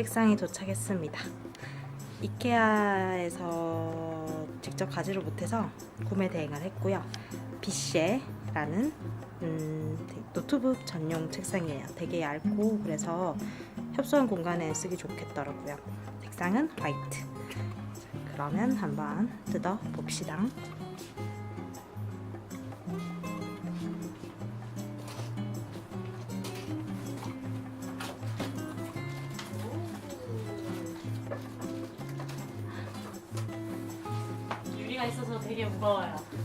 책상이 도착했습니다. 이케아에서 직접 가지를 못해서 구매 대행을 했고요. 비쉐라는 음, 노트북 전용 책상이에요. 되게 얇고 그래서 협소한 공간에 쓰기 좋겠더라고요. 색상은 화이트. 자, 그러면 한번 뜯어 봅시다. 유리가 있어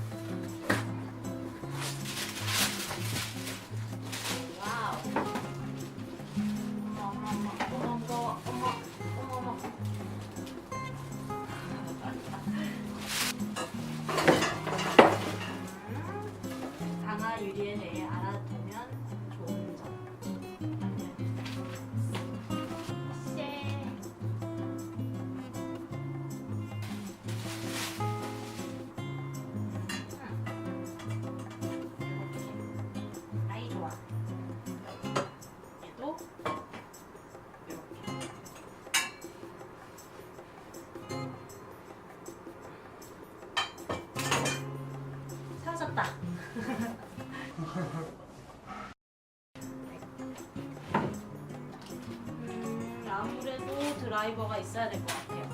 아무래도 드라이버가 있어야 될 것 같아요.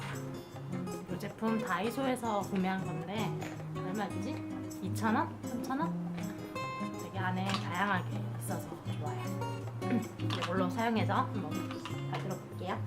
이 제품 다이소에서 구매한 건데 얼마였지? 2,000원? 3,000원? 되게 안에 다양하게 있어서 좋아요. 이걸로 사용해서 한번 만들어 볼게요.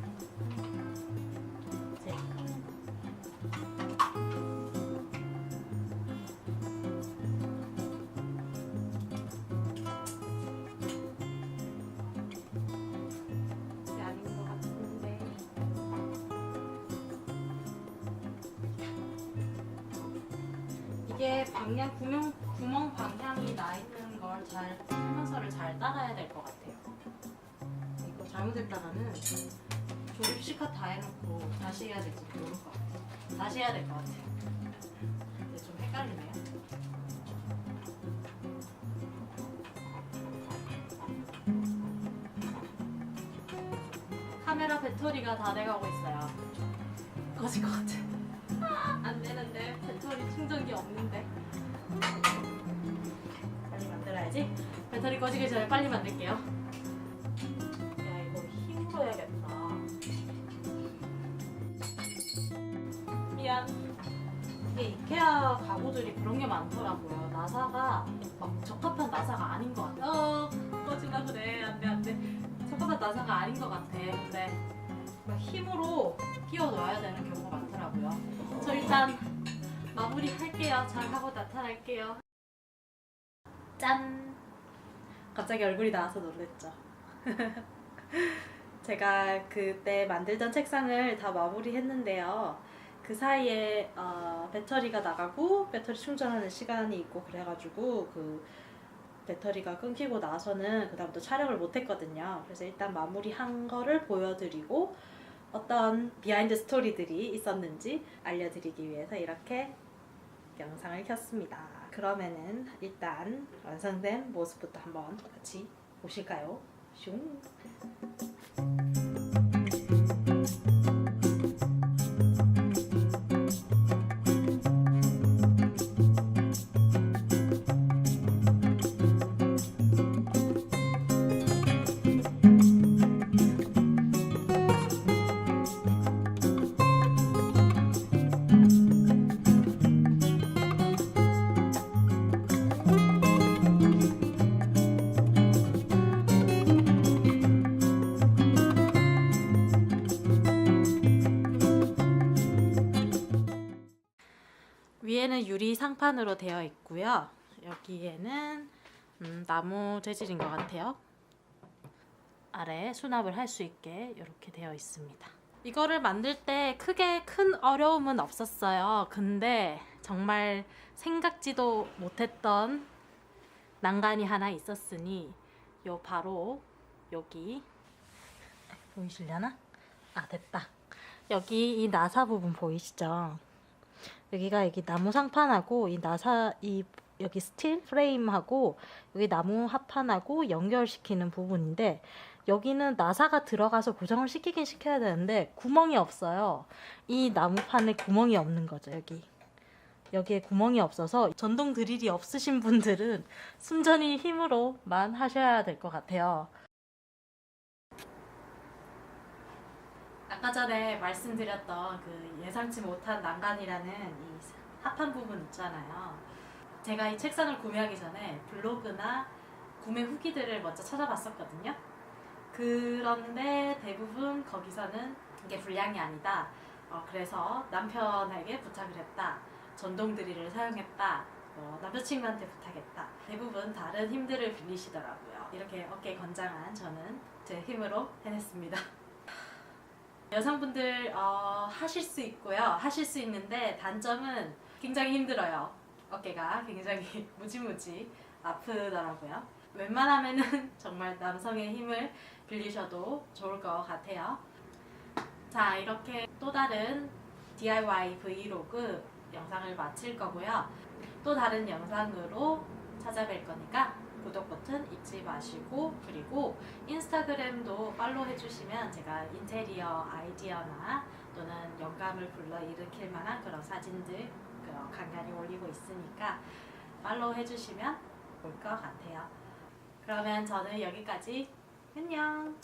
이게 방향 구멍 구멍 방향이 나 있는 걸 잘 설명서를 잘 따라야 될 것 같아요. 이거 잘못했다가는 조립 시카 다 해놓고 다시 해야 될지 모를 것 같아요. 다시 해야 될 것 같아요. 근데 좀 헷갈리네요. 카메라 배터리가 다 돼가고 있어요. 꺼질 것 같아. 배터리 꺼지기 전에 빨리 만들게요. 야 이거 힘으로 해야겠다. 미안. 이게 이케아 가구들이 그런 게 많더라고요. 나사가 막 적합한 나사가 아닌 것 같아. 어, 꺼지나 그래. 안돼 안돼. 적합한 나사가 아닌 것 같아. 근데 막 힘으로 끼워 넣어야 되는 경우가 많더라고요. 저 일단 마무리 할게요. 잘 하고 나타날게요. 짠! 갑자기 얼굴이 나와서 놀랬죠. 제가 그때 만들던 책상을 다 마무리했는데요. 그 사이에 어, 배터리가 나가고 배터리 충전하는 시간이 있고 그래가지고 그 배터리가 끊기고 나서는 그다음부터 촬영을 못했거든요. 그래서 일단 마무리한 거를 보여드리고 어떤 비하인드 스토리들이 있었는지 알려드리기 위해서 이렇게 영상을 켰습니다. 그러면은 일단 완성된 모습부터 한번 같이 보실까요? 슝. 위에는 유리 상판으로 되어 있고요. 여기에는 음, 나무 재질인 것 같아요. 아래 수납을 할 수 있게 이렇게 되어 있습니다. 이거를 만들 때 크게 큰 어려움은 없었어요. 근데 정말 생각지도 못했던 난간이 하나 있었으니 요 바로 여기 보이시려나? 아 됐다. 여기 이 나사 부분 보이시죠? 여기가 여기 나무 상판하고 이 나사 이 여기 스틸 프레임하고 여기 나무 합판하고 연결시키는 부분인데 여기는 나사가 들어가서 고정을 시키긴 시켜야 되는데 구멍이 없어요. 이 나무판에 구멍이 없는 거죠, 여기. 여기에 구멍이 없어서 전동 드릴이 없으신 분들은 순전히 힘으로만 하셔야 될 것 같아요. 아까 전에 말씀드렸던 그 예상치 못한 난간이라는 이 합판 부분 있잖아요. 제가 이 책상을 구매하기 전에 블로그나 구매 후기들을 먼저 찾아봤었거든요. 그런데 대부분 거기서는 이게 불량이 아니다. 어, 그래서 남편에게 부탁을 했다. 전동 드릴을 사용했다. 뭐 남자친구한테 부탁했다. 대부분 다른 힘들을 빌리시더라고요. 이렇게 어깨 건장한 저는 제 힘으로 해냈습니다. 여성분들 어, 하실 수 있고요. 하실 수 있는데 단점은 굉장히 힘들어요. 어깨가 굉장히 무지무지 아프더라고요. 웬만하면은 정말 남성의 힘을 빌리셔도 좋을 것 같아요. 자, 이렇게 또 다른 DIY 브이로그 영상을 마칠 거고요. 또 다른 영상으로 찾아뵐 거니까 구독 버튼 잊지 마시고 그리고 인스타그램도 팔로우 해주시면 제가 인테리어 아이디어나 또는 영감을 불러일으킬 만한 그런 사진들 그 간간히 올리고 있으니까 팔로우 해주시면 올 것 같아요. 그러면 저는 여기까지 안녕.